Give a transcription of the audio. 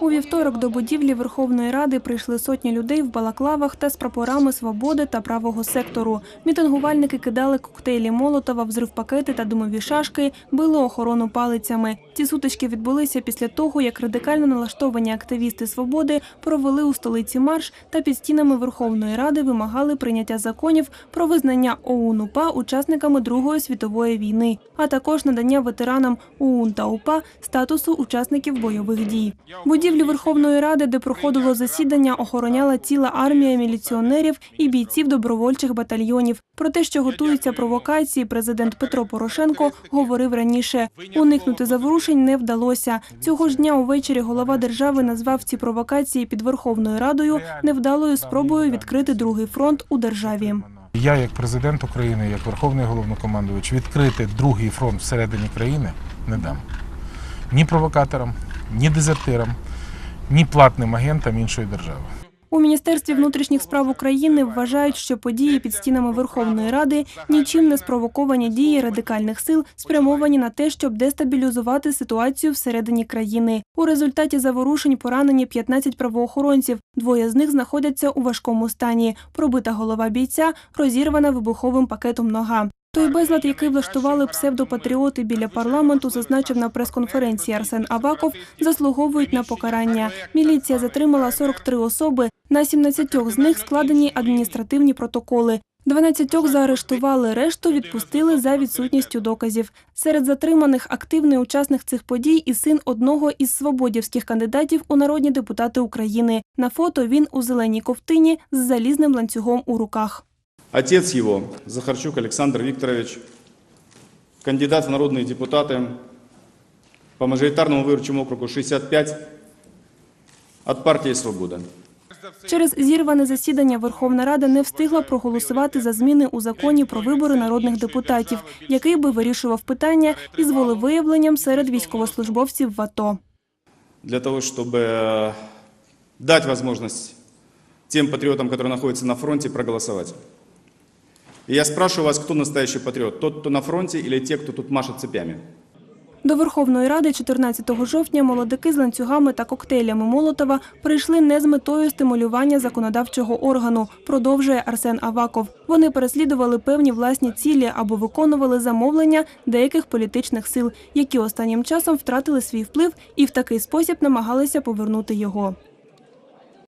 У вівторок до будівлі Верховної Ради прийшли сотні людей в балаклавах та з прапорами свободи та правого сектору. Мітингувальники кидали коктейлі Молотова, взривпакети та димові шашки, били охорону палицями. Ці сутички відбулися після того, як радикально налаштовані активісти свободи провели у столиці марш та під стінами Верховної Ради вимагали прийняття законів про визнання ОУН УПА учасниками Другої світової війни, а також надання ветеранам ОУН та УПА статусу учасників бойових дій. Будівлю Верховної Ради, де проходило засідання, охороняла ціла армія міліціонерів і бійців добровольчих батальйонів. Про те, що готуються провокації, президент Петро Порошенко говорив раніше. Уникнути заворушень не вдалося. Цього ж дня увечері голова держави назвав ці провокації під Верховною Радою невдалою спробою відкрити другий фронт у державі. Я, як президент України, як верховний головнокомандувач, відкрити другий фронт всередині країни не дам ні провокаторам, ні дезертирам, ні платним агентам іншої держави. У міністерстві внутрішніх справ України вважають, що події під стінами Верховної Ради нічим не спровоковані дії радикальних сил, спрямовані на те, щоб дестабілізувати ситуацію всередині країни. У результаті заворушень поранені 15 правоохоронців. Двоє з них знаходяться у важкому стані. Пробита голова бійця розірвана вибуховим пакетом нога. Той безлад, який влаштували псевдопатріоти біля парламенту, зазначив на прес-конференції Арсен Аваков, заслуговують на покарання. Міліція затримала 43 особи. На 17 з них складені адміністративні протоколи. 12 заарештували, решту відпустили за відсутністю доказів. Серед затриманих активний учасник цих подій і син одного із свободівських кандидатів у народні депутати України. На фото він у зеленій ковтині з залізним ланцюгом у руках. Отец его, Захарчук Александр Викторович, кандидат в народные депутаты по мажоритарному выборчему округу 65 от партии «Свобода». Через зірване засідання Верховна Рада не встигла проголосувати за зміни у законі про вибори народних депутатів, який би вирішував питання із волевиявленням серед військовослужбовців в АТО. для того, чтобы э, дать возможность тем патриотам, которые находятся на фронте, проголосовать. И я спрашиваю вас, кто настоящий патриот? Тот, кто на фронте или те, кто тут машет цепями? До Верховної Ради 14 жовтня молодики з ланцюгами та коктейлями Молотова прийшли не з метою стимулювання законодавчого органу, продовжує Арсен Аваков. Вони переслідували певні власні цілі або виконували замовлення деяких політичних сил, які останнім часом втратили свій вплив і в такий спосіб намагалися повернути його.